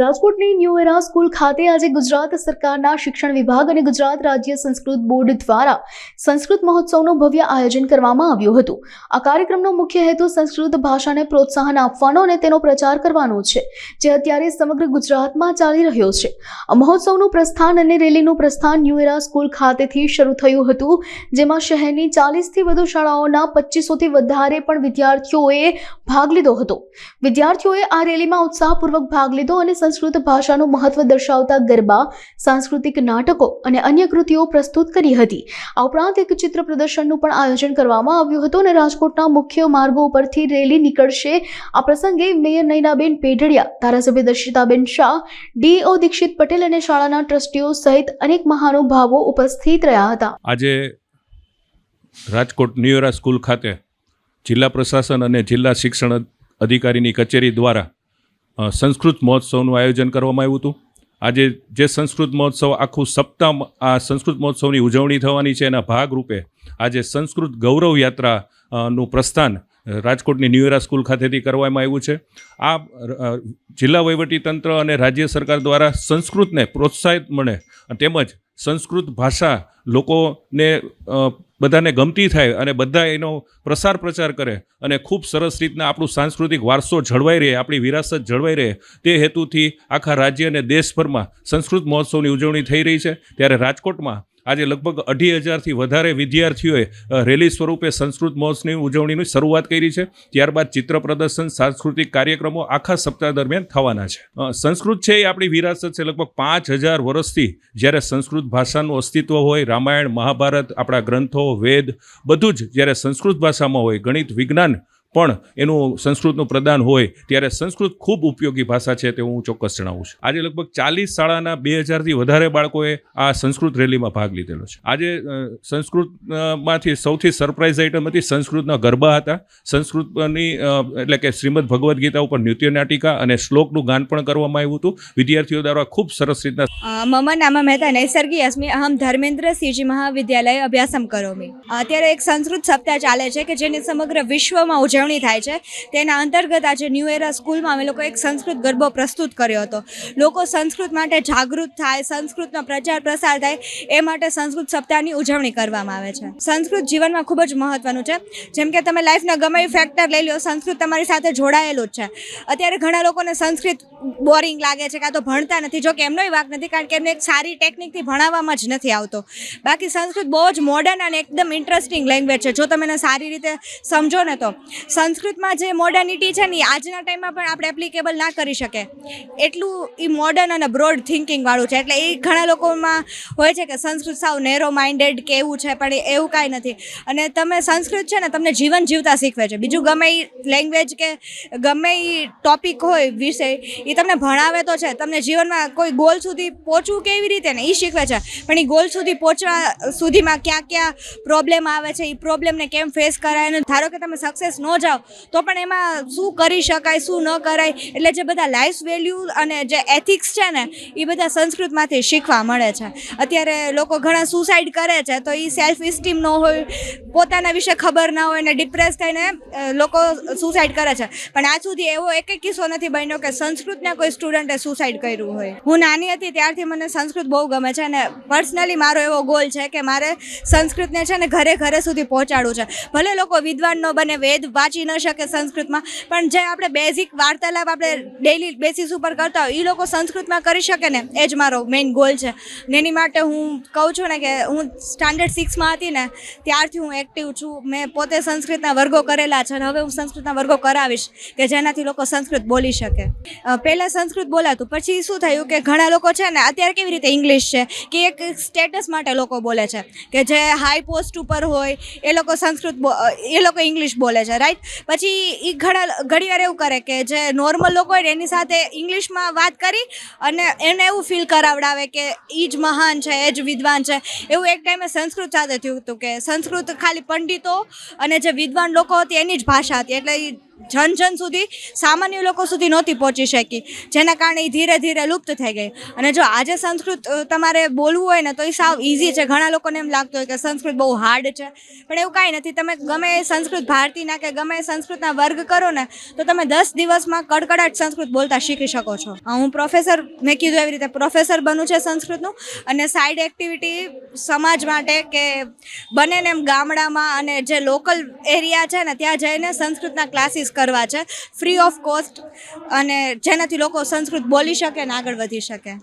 રાજકોટની ન્યૂ એરા સ્કૂલ ખાતે આજે ગુજરાત સરકારના શિક્ષણ વિભાગ અને ગુજરાત રાજ્ય સંસ્કૃત બોર્ડ દ્વારા સંસ્કૃત મહોત્સવનું ભવ્ય આયોજન કરવામાં આવ્યું હતું. આ કાર્યક્રમનો મુખ્ય હેતુ સંસ્કૃત ભાષાને પ્રોત્સાહન આપવાનો અને તેનો પ્રચાર કરવાનો છે, જે અત્યારે સમગ્ર ગુજરાતમાં ચાલી રહ્યો છે. આ મહોત્સવનું પ્રસ્થાન અને રેલીનું પ્રસ્થાન ન્યૂ એરા સ્કૂલ ખાતેથી શરૂ થયું હતું, જેમાં શહેરની ચાલીસથી વધુ શાળાઓના પચીસોથી વધારે પણ વિદ્યાર્થીઓએ ભાગ લીધો હતો. વિદ્યાર્થીઓએ આ રેલીમાં ઉત્સાહપૂર્વક ભાગ લીધો અને સંસ્કૃત ભાષાનું મહત્વ દર્શાવતા ગરબા, સાંસ્કૃતિક નાટકો અને અન્ય કૃતિઓ પ્રસ્તુત કરી હતી. આ ઉપરાંત એક ચિત્ર પ્રદર્શનનું પણ આયોજન કરવામાં આવ્યું હતું અને રાજકોટના મુખ્ય માર્ગો ઉપરથી રેલી નીકળશે. આ પ્રસંગે મેયર નૈનાબેન પેઢડિયા, ધારાસભ્ય દર્શિતાબેન શાહ ડીઓ દીક્ષિત પટેલ અને શાળાના ટ્રસ્ટીઓ સહિત અનેક મહાનુભાવો ઉપસ્થિત રહ્યા હતા. આજે રાજકોટ ન્યુએરા સ્કૂલ ખાતે જિલ્લા પ્રશાસન અને જિલ્લા શિક્ષણ અધિકારીની કચેરી દ્વારા સંસ્કૃત મહોત્સવનું આયોજન કરવામાં આવ્યું હતું. આજે જે સંસ્કૃત મહોત્સવ આખું સપ્તાહ આ સંસ્કૃત મહોત્સવની ઉજવણી થવાની છે, એના ભાગરૂપે આજે સંસ્કૃત ગૌરવ યાત્રા નું પ્રસ્થાન રાજકોટની ન્યુએરા સ્કૂલ ખાતેથી કરવામાં આવ્યું છે. આ જિલ્લા વહીવટીતંત્ર અને રાજ્ય સરકાર દ્વારા સંસ્કૃતને પ્રોત્સાહિત મળે, તેમજ સંસ્કૃત ભાષા લોકોને બધાને ગમતી થાય અને બધા એનો પ્રસાર પ્રચાર કરે અને ખૂબ સરસ રીતના આપણું સાંસ્કૃતિક વારસો જળવાઈ રહે, આપણી વિરાસત જળવાઈ રહે. તે હેતુથી આખા રાજ્ય અને દેશભરમાં સંસ્કૃત મહોત્સવની ઉજવણી થઈ રહી છે. ત્યારે રાજકોટમાં આજે લગભગ અઢી હજારથી વધારે વિદ્યાર્થીઓએ રેલી સ્વરૂપે સંસ્કૃત મહોત્સવની ઉજવણીની શરૂઆત કરી છે. ત્યારબાદ ચિત્ર પ્રદર્શન, સાંસ્કૃતિક કાર્યક્રમો આખા સપ્તાહ દરમિયાન થવાના છે. સંસ્કૃત છે એ આપણી વિરાસત છે. લગભગ પાંચ હજાર વર્ષથી જ્યારે સંસ્કૃત ભાષાનું અસ્તિત્વ હોય, રામાયણ, મહાભારત, આપણા ગ્રંથો, વેદ, બધું જ જ્યારે સંસ્કૃત ભાષામાં હોય, ગણિત, વિજ્ઞાન પણ એનું સંસ્કૃતનું પ્રદાન હોય ત્યારે સંસ્કૃત ખૂબ ઉપયોગી ભાષા છે તે હું ચોક્કસ જણાવું છું. આજે લગભગ ચાલીસ શાળાના બે હજારથી વધારે બાળકોએ આ સંસ્કૃત રેલીમાં ભાગ લીધેલો છે. આજે સંસ્કૃતમાંથી સૌથી સરપ્રાઇઝ આઇટમ હતી સંસ્કૃતના ગરબા હતા. સંસ્કૃતની એટલે કે શ્રીમદ ભગવદ્ ગીતા ઉપર નૃત્ય નાટિકા અને શ્લોકનું ગાન પણ કરવામાં આવ્યું હતું. વિદ્યાર્થીઓ દ્વારા ખૂબ સરસ રીતના મમ નામ મહેતા નૈસર્ગી અસ્મિ અહમ ધર્મેન્દ્ર સિંહજી મહાવિદ્યાલય અભ્યાસમ કરોમી. અત્યારે એક સંસ્કૃત સપ્તાહ ચાલે છે કે જેની સમગ્ર વિશ્વમાં થાય છે. તેના અંતર્ગત આજે ન્યૂ એરા સ્કૂલમાં અમે લોકો એક સંસ્કૃત ગરબો પ્રસ્તુત કર્યો હતો. લોકો સંસ્કૃત માટે જાગૃત થાય, સંસ્કૃતનો પ્રચાર પ્રસાર થાય, એ માટે સંસ્કૃત સપ્તાહની ઉજવણી કરવામાં આવે છે. સંસ્કૃત જીવનમાં ખૂબ જ મહત્વનું છે. જેમ કે તમે લાઈફના ગમે એ ફેક્ટર લઈ લો, સંસ્કૃત તમારી સાથે જોડાયેલું જ છે. અત્યારે ઘણા લોકોને સંસ્કૃત બોરિંગ લાગે છે કાં તો ભણતા નથી. જો કે એમનોય વાક નથી, કારણ કે એમને એક સારી ટેકનિકથી ભણાવવામાં જ નથી આવતો. બાકી સંસ્કૃત બહુ જ મોડર્ન અને એકદમ ઇન્ટરેસ્ટિંગ લેંગ્વેજ છે. જો તમે એને સારી રીતે સમજો ને તો. સંસ્કૃતમાં જે મોડર્નિટી છે ને આજના ટાઈમમાં પણ આપણે એપ્લિકેબલ ના કરી શકે એટલું એ મોડર્ન અને બ્રોડ થિંકિંગ વાળું છે. એટલે એ ઘણા લોકોમાં હોય છે કે સંસ્કૃત સાવ નેરો માઇન્ડેડ કે એવું છે, પણ એવું કાંઈ નથી. અને તમે સંસ્કૃત છે ને, તમને જીવન જીવતા શીખવે છે. બીજું ગમે એ લેંગ્વેજ કે ગમે એ ટોપિક હોય વિષય એ તમને ભણાવે તો છે. તમને જીવનમાં કોઈ ગોલ સુધી પહોંચવું કેવી રીતે ને એ શીખવે છે. પણ એ ગોલ સુધી પહોંચવા સુધીમાં ક્યાં ક્યાં પ્રોબ્લેમ આવે છે એ પ્રોબ્લેમને કેમ ફેસ કરાય અને ધારો કે તમે સક્સેસ ન જાઓ. તો પણ એમાં શું કરી શકાય, શું ન કરાય, એટલે જે બધા લાઈફ વેલ્યુ અને જે એથિક્સ છે ને, એ બધા સંસ્કૃતમાંથી શીખવા મળે છે. અત્યારે લોકો ઘણા સુસાઇડ કરે છે, તો એ સેલ્ફ ઇસ્ટીમ ન હોય, પોતાના વિશે ખબર ના હોય ને ડિપ્રેસ થઈને લોકો સુસાઇડ કરે છે. પણ આજ સુધી એવો એક કિસ્સો નથી બન્યો કે સંસ્કૃતના કોઈ સ્ટુડન્ટે સુસાઇડ કર્યું હોય. હું નાની હતી ત્યારથી મને સંસ્કૃત બહુ ગમે છે અને પર્સનલી મારો એવો ગોલ છે કે મારે સંસ્કૃતને છે ને ઘરે ઘરે સુધી પહોંચાડવું છે. ભલે લોકો વિદ્વાન ન બને વેદ વાંચી ન શકે સંસ્કૃતમાં. પણ જે આપણે બેઝિક વાર્તાલાપ આપણે ડેઈલી બેસિસ ઉપર કરતા હોય એ લોકો સંસ્કૃતમાં કરી શકે ને. એ જ મારો મેઇન ગોલ છે. ને એની માટે હું કહું છું ને કે હું સ્ટાન્ડર્ડ સિક્સમાં હતી ને, ત્યારથી હું એક્ટિવ છું. મેં પોતે સંસ્કૃતના વર્ગો કરેલા છે અને હવે હું સંસ્કૃતના વર્ગો કરાવીશ કે જેનાથી લોકો સંસ્કૃત બોલી શકે. પહેલાં સંસ્કૃત બોલાતું. પછી શું થયું કે ઘણા લોકો છે ને, અત્યારે કેવી રીતે ઇંગ્લિશ છે કે એક સ્ટેટસ માટે લોકો બોલે છે. કે જે હાઈ પોસ્ટ ઉપર હોય, એ લોકો સંસ્કૃત એ લોકો ઇંગ્લિશ બોલે છે. રાઈટ પછી એ ઘણા ઘણીવાર એવું કરે કે જે નોર્મલ લોકો હોય ને, એની સાથે ઇંગ્લિશમાં વાત કરી અને એને એવું ફીલ કરાવડાવે કે એ જ મહાન છે, એ જ વિદ્વાન છે. એવું એક ટાઈમે સંસ્કૃત સાથે થયું હતું કે સંસ્કૃત ખાલી પંડિતો અને જે વિદ્વાન લોકો હતી એની જ ભાષા હતી. એટલે ઈ જન જન સુધી સામાન્ય લોકો સુધી નહોતી પહોંચી શકી. જેના કારણે એ ધીરે ધીરે લુપ્ત થઈ ગઈ. અને જો આજે સંસ્કૃત તમારે બોલવું હોય ને તો એ સાવ ઇઝી છે. ઘણા લોકોને એમ લાગતું હોય કે સંસ્કૃત બહુ હાર્ડ છે. પણ એવું કાંઈ નથી. તમે ગમે એ સંસ્કૃત ભારતીના કે ગમે એ સંસ્કૃતના વર્ગ કરો ને, તો તમે દસ દિવસમાં કડકડાટ સંસ્કૃત બોલતા શીખી શકો છો. હું પ્રોફેસર મેં કીધું એવી રીતે પ્રોફેસર બનવું છે સંસ્કૃતનું. અને સાઈડ એક્ટિવિટી સમાજ માટે કે બને ને એમ ગામડામાં અને જે લોકલ એરિયા છે ને, ત્યાં જઈને સંસ્કૃતના ક્લાસીસ કરવા છે. ફ્રી ઓફ કોસ્ટ અને જેનાથી લોકો સંસ્કૃત બોલી શકે અને આગળ વધી શકે.